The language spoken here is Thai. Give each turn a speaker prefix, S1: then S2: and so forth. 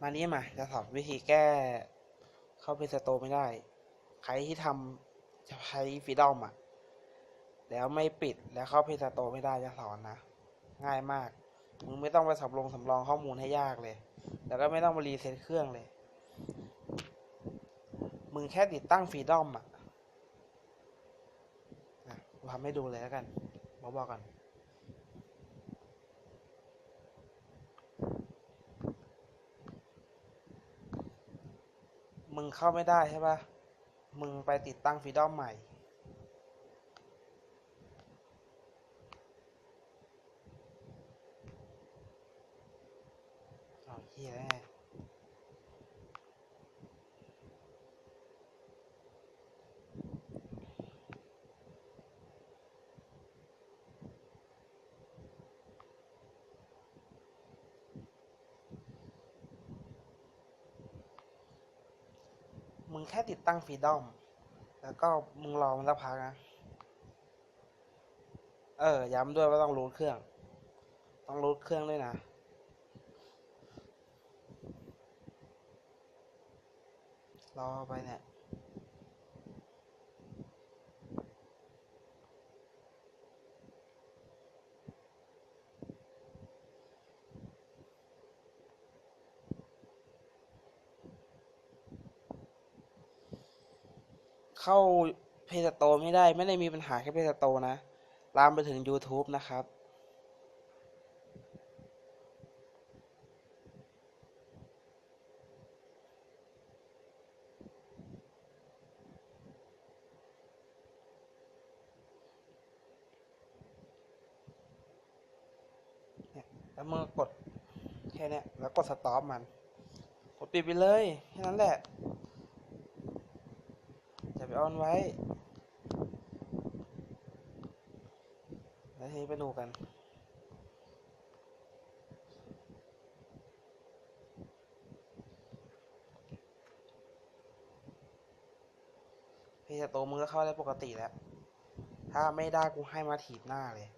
S1: มานี้มาจะสอนวิธีแก้เข้าเพจสโตไม่ได้ ใครที่ทำจะใช้ฟีดอมอะ แล้วไม่ปิดแล้วเข้าเพจสโตไม่ได้จะสอนนะ ง่ายมาก มึงไม่ต้องไปสำรองสำรองข้อมูลให้ยากเลย แล้วก็ไม่ต้องมารีเซ็ตเครื่องเลย มึงแค่ติดตั้งฟีดอมอะทำให้ดูเลยแล้วกันบอกบอกกัน มึงเข้าไม่ได้ใช่ปะมึงไปติดตั้งฟรีดอมใหม่ เอาเฮีย มึงแค่ติดตั้งฟรีดอม แล้วก็มึงรอมันสักพักนะ เออ ย้ำด้วยว่าต้องรูดเครื่อง ต้องรูดเครื่องด้วยนะรอไปเนี่ย เข้าเพจโตไม่ได้ ไม่ได้มีปัญหาแค่เพจโตนะ ลามไปถึง YouTube นะครับ แล้วมึงก็กดแค่นี้แล้วกดสต็อปมัน กดปิดไปเลย แค่นั้นแหละ ออนไว้ แล้วทีไปดูกันพี่จะโตมึงก็เข้าได้ปกติแล้ว ถ้าไม่ได้กูให้มาถีบหน้าเลย